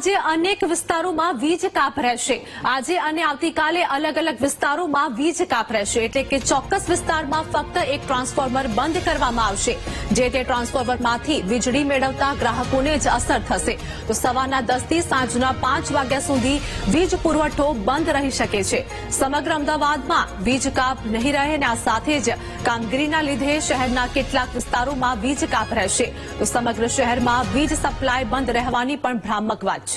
આજે અનેક વિસ્તારોમાં વીજ કાપ રહેશે. આજે અને આવતીકાલે અલગ અલગ વિસ્તારોમાં વીજ કાપ રહેશે. એટલે કે ચોક્કસ વિસ્તારમાં ફક્ત એક ટ્રાન્સફોર્મર બંધ કરવામાં આવશે. જે તે ટ્રાન્સફોર્મરમાંથી વીજળી મેળવતા ગ્રાહકોને જ અસર થશે. તો સવારના દસથી સાંજના પાંચ વાગ્યા સુધી વીજ પુરવઠો બંધ રહી શકે છે. સમગ્ર અમદાવાદમાં વીજ કાપ નહીં રહે અને આ સાથે જ કામગીરીના લીધે શહેરના કેટલાક વિસ્તારોમાં વીજ કાપ રહેશે. તો સમગ્ર શહેરમાં વીજ સપ્લાય બંધ રહેવાની પણ ભ્રામક વાત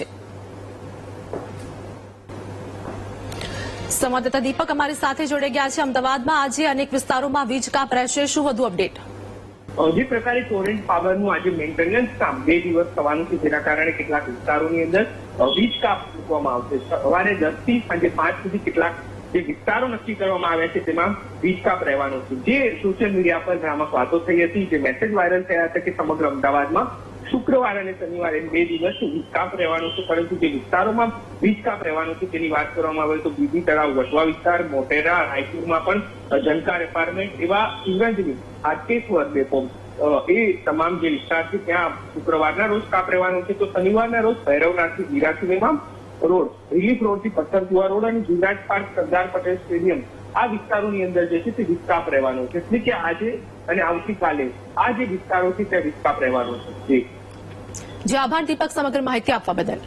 સંવાદદાતા દીપક અમારી સાથે જોડાઈ ગયા છે. અમદાવાદમાં આજે અનેક વિસ્તારોમાં વીજ કાપ રહેશે. શું વધુ અપડેટ? જે પ્રકારે ટોરેન્ટ પાવરનું આજે મેન્ટેનન્સ કામ બે દિવસ થવાનું છે. જેના કારણે કેટલાક વિસ્તારોની અંદર વીજ કાપ મૂકવામાં આવશે. સવારે દસથી સાંજે પાંચ સુધી કેટલાક જે વિસ્તારો નક્કી કરવામાં આવ્યા છે, તેમાં વીજ કાપ રહેવાનો છે. જે સોશિયલ મીડિયા પર ભ્રામક વાતો થઈ હતી, જે મેસેજ વાયરલ થયા હતા કે સમગ્ર અમદાવાદમાં શુક્રવાર અને શનિવાર એમ બે દિવસ વીજ કાપ રહેવાનો છે, પરંતુ જે વિસ્તારોમાં વીજ કાપ રહેવાનો છે તેની વાત કરવામાં આવે તો બીજી તળાવ વટવા વિસ્તાર, મોટેરા, રાયપુરમાં પણ જનકાર એપાર્ટમેન્ટ એવા ઇવેન્ટની હાટકેશ્વર ડેપો. એ તમામ જે વિસ્તાર છે ત્યાં શુક્રવારના રોજ કાપ રહેવાનો છે. તો શનિવારના રોજ ભૈરવનાથથી સિનેમા રોડ, રિલીફ રોડથી પથ્થરકુવા રોડ અને ગુજરાત પાર્ક સરદાર પટેલ સ્ટેડિયમ આ વિસ્તારોની અંદર જે છે તે વિસ્તાપ રહેવાનો છે. એટલે કે આજે અને આવતીકાલે આ જે વિસ્તારો છે ત્યાં વિસ્તાપ રહેવાનો છે. જી, આભાર દીપક સમગ્ર માહિતી આપવા બદલ.